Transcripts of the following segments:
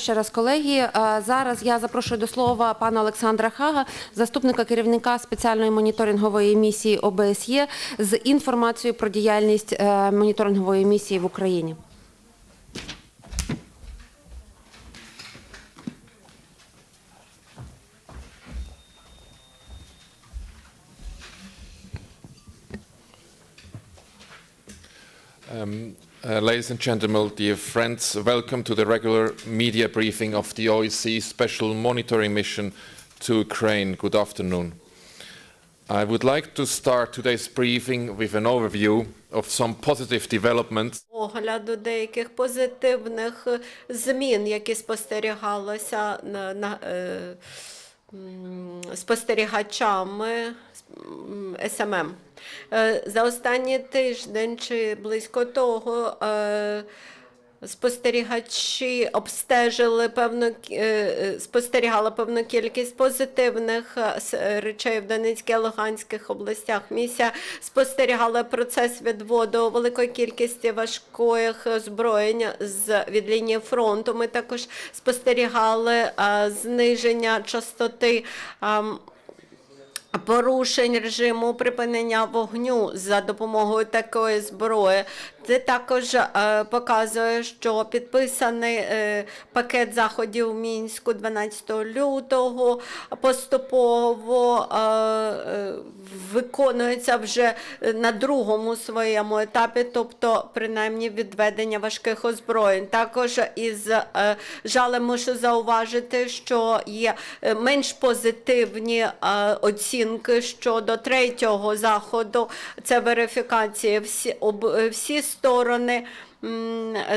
Ще раз, колеги, е, зараз я запрошую до слова пана Олександра Хага, заступника керівника спеціальної моніторингової місії ОБСЄ, з інформацією про діяльність е, моніторингової місії в Україні. Um, uh, ladies and gentlemen, dear friends, welcome to the regular media briefing of the OEC Special Monitoring Mission to Ukraine. Good afternoon. I would like to start today's briefing with an overview of some positive developments огляду деяких позитивних е, змін, які спостерігалися на, е, спостерігачами СММ. Е, За останній тиждень чи близько того е, спостерігачі обстежили певну е, спостерігали певну кількість позитивних речей в Донецькій Луганських областях. Місія спостерігала процес відводу великої кількості важких озброєнь з від лінії фронту. Ми також спостерігали зниження частоти. Порушень режиму припинення вогню за допомогою такої зброї. Це також е, показує, що підписаний е, пакет заходів в мінську 12 лютого поступово е, е, виконується вже на другому своєму етапі, тобто принаймні відведення важких озброєнь. Також із е, жалем мушу зауважити, що є е, менш позитивні е, оцінки щодо третього заходу. Це верифікація. Всі, об, е, всі сторони.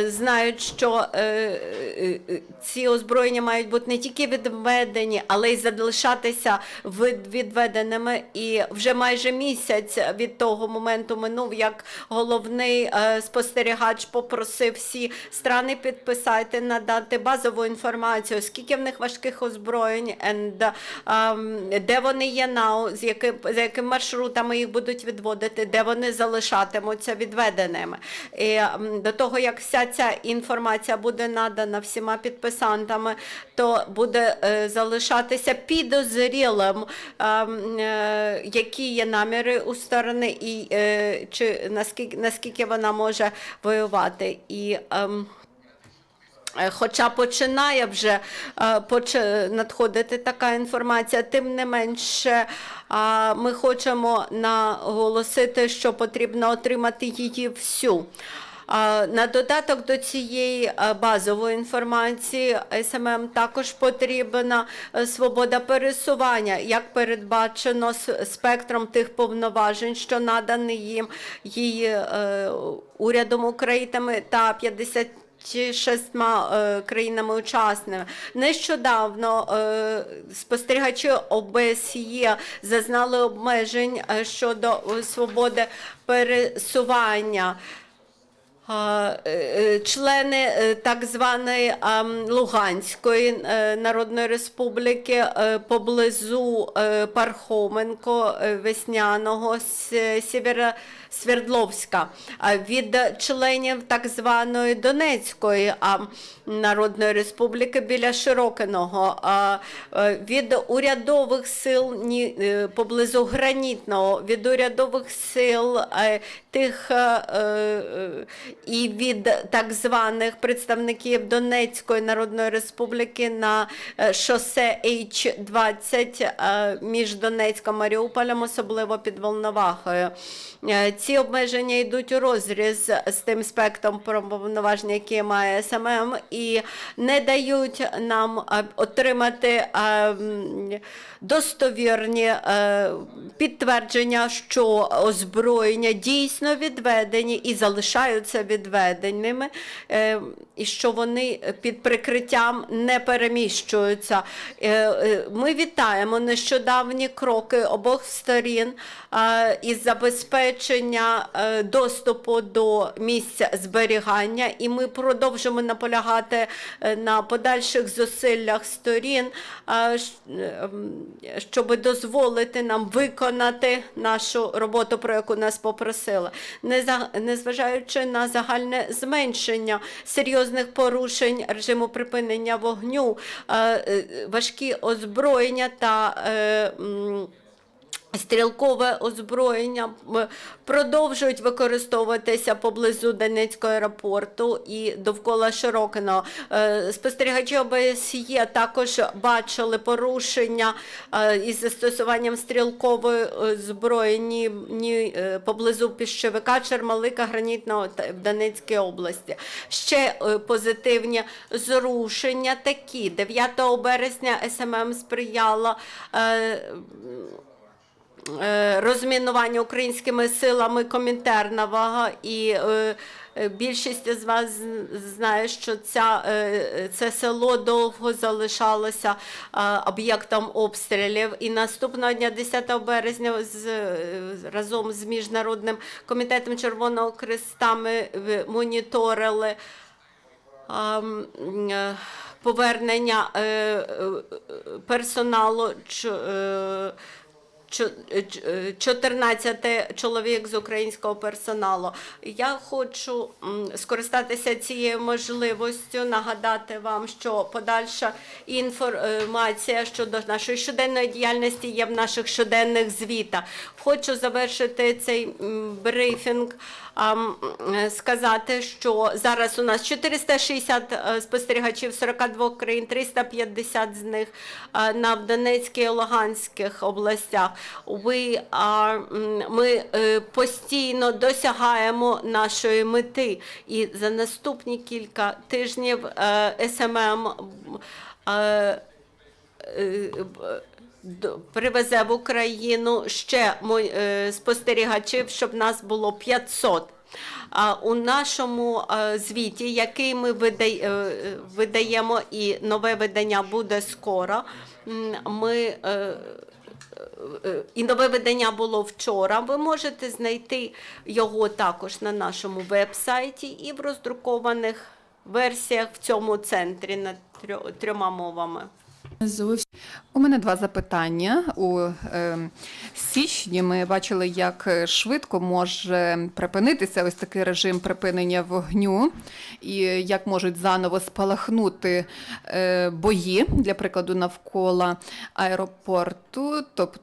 Знають, що е, е, е, ці озброєння мають бути не тільки відведені, але й залишатися відведеними. І вже майже місяць від того моменту минув, як головний спостерігач попросив всі страни підписати, надати базову інформацію, скільки в них важких озброєнь, and, ем, де вони є now, з яким, за якими маршрутами їх будуть відводити, де вони залишатимуться відведеними. І, того, як вся ця інформація буде надана всіма підписантами, то буде е, залишатися підозрілим, ем, е, які є наміри у сторони, і е, чи наскільки, наскільки вона може воювати. І, ем, Хоча починає вже надходити така інформація, тим не менше ми хочемо наголосити, що потрібно отримати її всю. На додаток до цієї е, базової інформації СММ також потрібна е, свобода пересування, як передбачено спектром тих повноважень, що надані їм її е, урядом України та 50 чи шестьма е, країнами-учасниками. Нещодавно е, спостерігачі ОБСЄ зазнали обмежень щодо свободи пересування. Е, е, Члени е, так званої Луганської Народної Республіки поблизу Пархоменко, Весняного, С- Сєвєро- Свердловська. А Від членів так званої Донецької Народної Республіки біля Широкиного. Від урядових сил поблизу Гранітного, від урядових сил тих і від так званих представників Донецької Народної Республіки на е, шосе H20 е, між Донецьком і Маріуполем, особливо під Волновахою. Е, Ці обмеження йдуть у розріз з тим спектром повноважень, які має СММ, і не дають нам отримати достовірні підтвердження, що озброєння дійсно відведені і залишаються відведеними, е, і що вони під прикриттям не переміщуються. Е, е, Ми вітаємо нещодавні кроки обох сторін із забезпечення доступу до місця зберігання, і ми продовжимо наполягати на подальших зусиллях сторін, щоб дозволити нам виконати нашу роботу, про яку нас попросили. Незважаючи на загальне зменшення серйозних порушень режиму припинення вогню, е, е, важкі озброєння та е, Стрілкове озброєння продовжують використовуватися поблизу Донецького аеропорту і довкола Широкиного. Е, Спостерігачі ОБСЄ також бачили порушення е, із застосуванням стрілкової зброї е, поблизу Піщевика, Чермалика, Гранітного в Донецькій області. Ще позитивні зрушення такі. 9 березня СММ сприяла е, е, розмінування українськими силами Комінтернова і е, е, більшість з вас знає, що ця, е, це село довго залишалося е, об'єктом обстрілів. І наступного дня, 10 березня, з, е, разом з Міжнародним комітетом Червоного Христа ми е, моніторили е, повернення е, е, персоналу е, е, е, 14 чоловік з українського персоналу. Я хочу скористатися цією можливістю, нагадати вам, що подальша інформація щодо нашої щоденної діяльності є в наших щоденних звітах. Хочу завершити цей брифінг е, сказати, що зараз у нас 460 е, спостерігачів з 42 країн, 350 з них е, на Донецькій і Луганських областях. Ми е, постійно досягаємо нашої мети. І за наступні кілька тижнів е, СММ е, е, привезе в Україну ще е, спостерігачів, щоб нас було 500. А у нашому е, звіті, який ми е, видаємо, і нове видання буде скоро, ми і нове видання було вчора. Ви можете знайти його також на нашому веб-сайті і в роздрукованих версіях в цьому центрі на трьома мовами. У мене два запитання. У е, січні ми бачили, як е, швидко може припинитися ось такий режим припинення вогню, і як можуть заново спалахнути е, бої, для прикладу, навколо аеропорту. Тобто,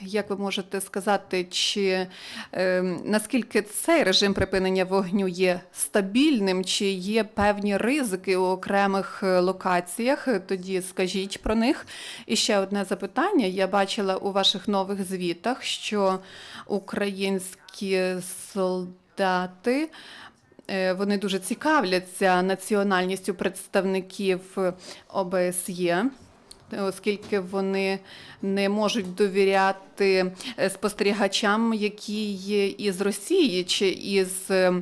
як ви можете сказати, чи е, наскільки цей режим припинення вогню є стабільним, чи є певні ризики у окремих е, локаціях? Е, Тоді скажіть про них. І ще одне запитання. Я бачила у ваших нових звітах, що українські солдати. е, Вони дуже цікавляться національністю представників ОБСЄ оскільки вони не можуть довіряти е, спостерігачам, які є із Росії чи із е,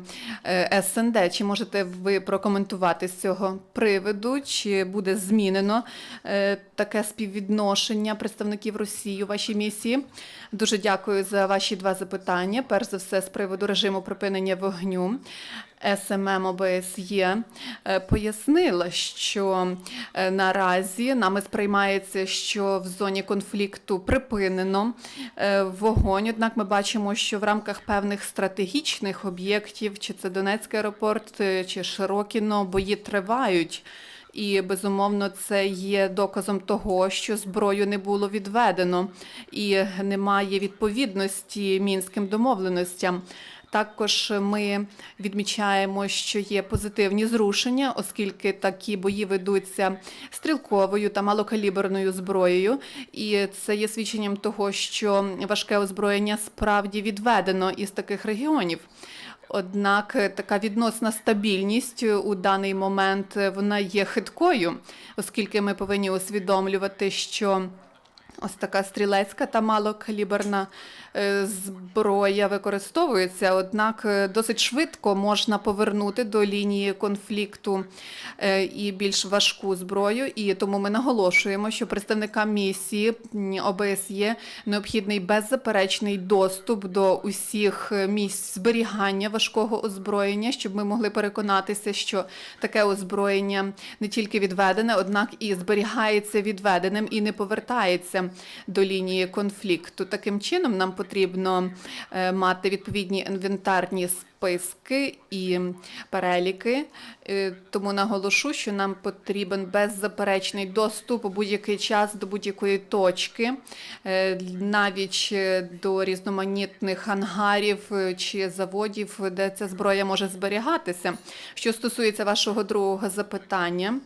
е, СНД. Чи можете ви прокоментувати з цього приводу? Чи буде змінено таке співвідношення представників Росії у вашій місії? Дуже дякую за ваші два запитання. Перш за все, з приводу режиму припинення вогню. СММ ОБСЄ е, пояснила, що е, наразі нами сприймається, що в зоні конфлікту припинено е, вогонь. Однак ми бачимо, що в рамках певних стратегічних об'єктів, чи це Донецький аеропорт, чи Широкіно, бої тривають. І безумовно це є доказом того, що зброю не було відведено і немає відповідності мінським домовленостям. Також ми відмічаємо, що є позитивні зрушення, оскільки такі бої ведуться стрілковою та малокаліберною зброєю, і це є свідченням того, що важке озброєння справді відведено із таких регіонів. Однак така відносна стабільність у даний момент вона є хиткою, оскільки ми повинні усвідомлювати, що Ось така стрілецька та малокаліберна е, зброя використовується, однак е, досить швидко можна повернути до лінії конфлікту е, і більш важку зброю. І тому ми наголошуємо, що представникам місії ОБСЄ необхідний беззаперечний доступ до усіх місць зберігання важкого озброєння, щоб ми могли переконатися, що таке озброєння не тільки відведене, однак і зберігається відведеним і не повертається до лінії конфлікту. Таким чином, нам потрібно е, мати відповідні інвентарні списки і переліки. Е, Тому наголошу, що нам потрібен беззаперечний доступ у будь-який час до будь-якої точки, е, навіть до різноманітних ангарів чи заводів, де ця зброя може зберігатися. Що стосується вашого другого запитання,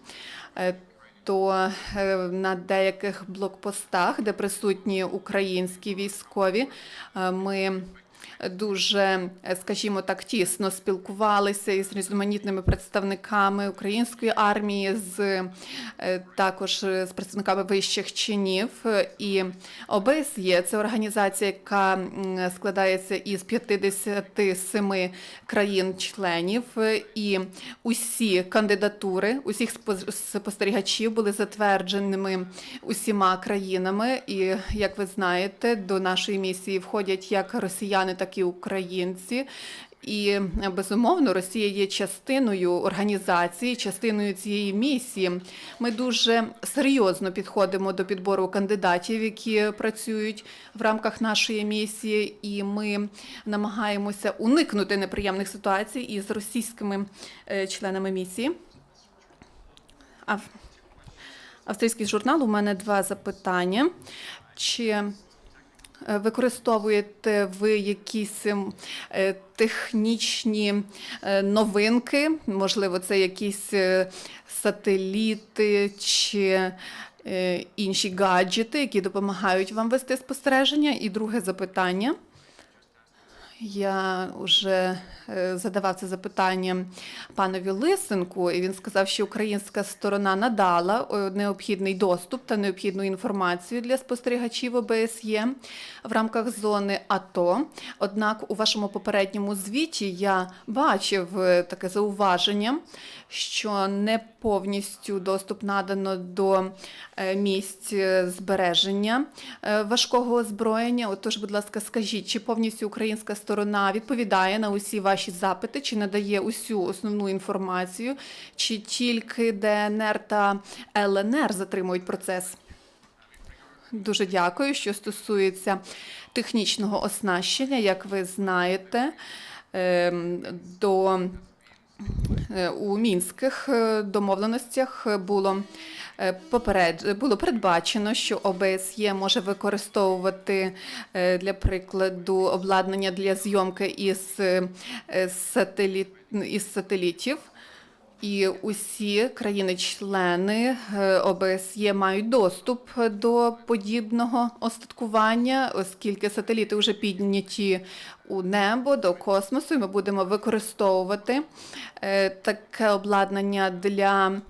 то е, на деяких блокпостах, де присутні українські військові, е, ми дуже, е, скажімо так, тісно спілкувалися із різноманітними представниками української армії, з е, також е, з представниками вищих чинів. І ОБСЄ це організація, яка складається із 57 країн-членів, і усі кандидатури усіх спо- спостерігачів були затвердженими усіма країнами. І як ви знаєте, до нашої місії входять як росіяни, так і українці. І е, безумовно Росія є частиною організації, частиною цієї місії. Ми дуже серйозно підходимо до підбору кандидатів, які працюють в рамках нашої місії, і ми намагаємося уникнути неприємних ситуацій із російськими е, членами місії. Австрійський журнал у мене два запитання. Чи використовуєте ви якісь ем, е, технічні е, новинки? Можливо, це якісь е, сателіти чи е, інші гаджети, які допомагають вам вести спостереження? І друге запитання. Я вже е, задавав це запитання панові Лисенку, і він сказав, що українська сторона надала е, необхідний доступ та необхідну інформацію для спостерігачів ОБСЄ в рамках зони АТО. Однак у вашому попередньому звіті я бачив е, таке зауваження, що не повністю доступ надано до е, місць збереження е, важкого озброєння. Отож, будь ласка, скажіть, чи повністю українська сторона відповідає на усі ваші запити, чи надає усю основну інформацію, чи тільки ДНР та ЛНР затримують процес? Дуже дякую. Що стосується технічного оснащення, як ви знаєте, ем, до у мінських е, домовленостях було е, поперед було передбачено, що ОБСЄ може використовувати е, для прикладу обладнання для зйомки із, е, сателіт, із сателітів. І усі країни-члени е, ОБСЄ мають доступ до подібного остаткування, оскільки сателіти вже підняті у небо до космосу, і ми будемо використовувати е, таке обладнання для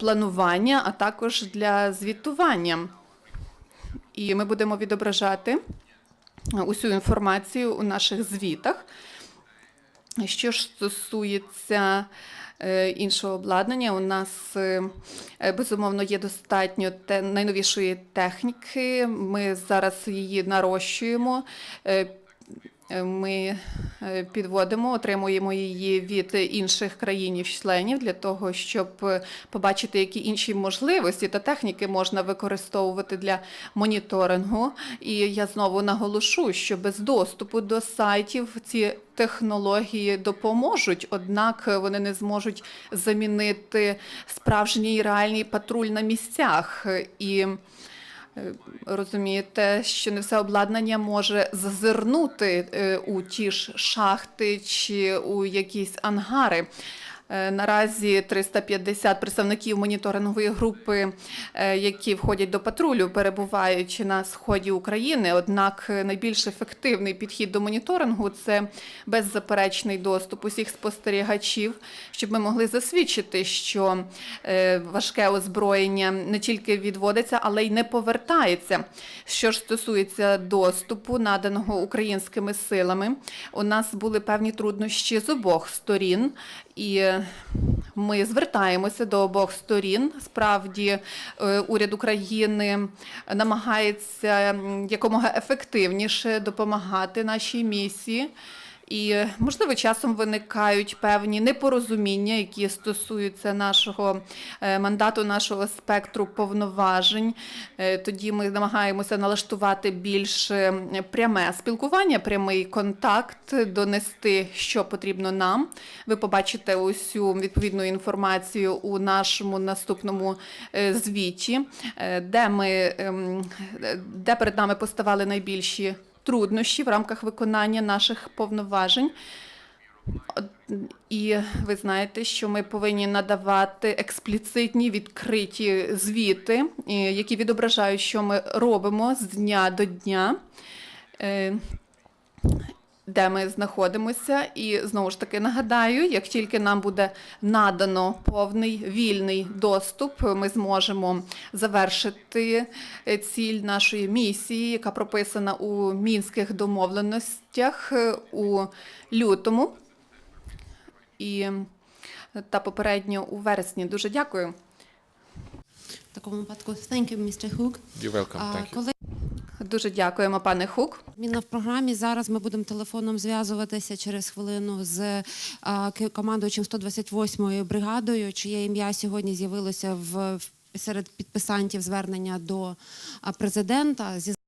планування, а також для звітування. І ми будемо відображати усю інформацію у наших звітах. Що ж стосується е, іншого обладнання, у нас е, е, безумовно є достатньо найновішої техніки. Ми зараз її нарощуємо. Ми підводимо, отримуємо її від інших країн-членів для того, щоб е, побачити, які інші можливості та техніки можна використовувати для моніторингу. І я знову наголошу, що без доступу до сайтів ці технології допоможуть, однак вони не зможуть замінити справжній реальний патруль на місцях. І Е, Розумієте, що не все обладнання може зазирнути е, у ті ж шахти чи у якісь ангари. Е, Наразі 350 представників моніторингової групи, е, які входять до патрулю, перебуваючи на сході України. Однак е, найбільш ефективний підхід до моніторингу це беззаперечний доступ усіх спостерігачів, щоб ми могли засвідчити, що важке озброєння не тільки відводиться, але й не повертається. Що ж стосується доступу, наданого українськими силами, у нас були певні труднощі з обох сторін, і ми звертаємося до обох сторін. Справді, е, уряд України намагається якомога ефективніше допомагати нашій місії. І, можливо, часом виникають певні непорозуміння, які стосуються нашого е, мандату, нашого спектру повноважень. Е, Тоді ми намагаємося налаштувати більш е, пряме спілкування, прямий контакт, донести, що потрібно нам. Ви побачите усю відповідну інформацію у нашому наступному звіті, де ми ем, де перед нами поставали найбільші труднощі в рамках виконання наших повноважень. І ви знаєте, що ми повинні надавати експліцитні відкриті звіти, е, які відображають, що ми робимо з дня до дня. Де ми знаходимося, і знову ж таки нагадаю, як тільки нам буде надано повний вільний доступ, ми зможемо завершити е, ціль нашої місії, яка прописана у мінських домовленостях е, у лютому і е, та попередньо у вересні. Дуже дякую. В такому випадку thank you, Mr. Hook. You're welcome. Thank you. Дуже дякуємо, пане Хук. Міна в програмі. Зараз ми будемо телефоном зв'язуватися через хвилину з ки- командуючим 128-ю бригадою, чиє ім'я сьогодні з'явилося в серед підписантів звернення до президента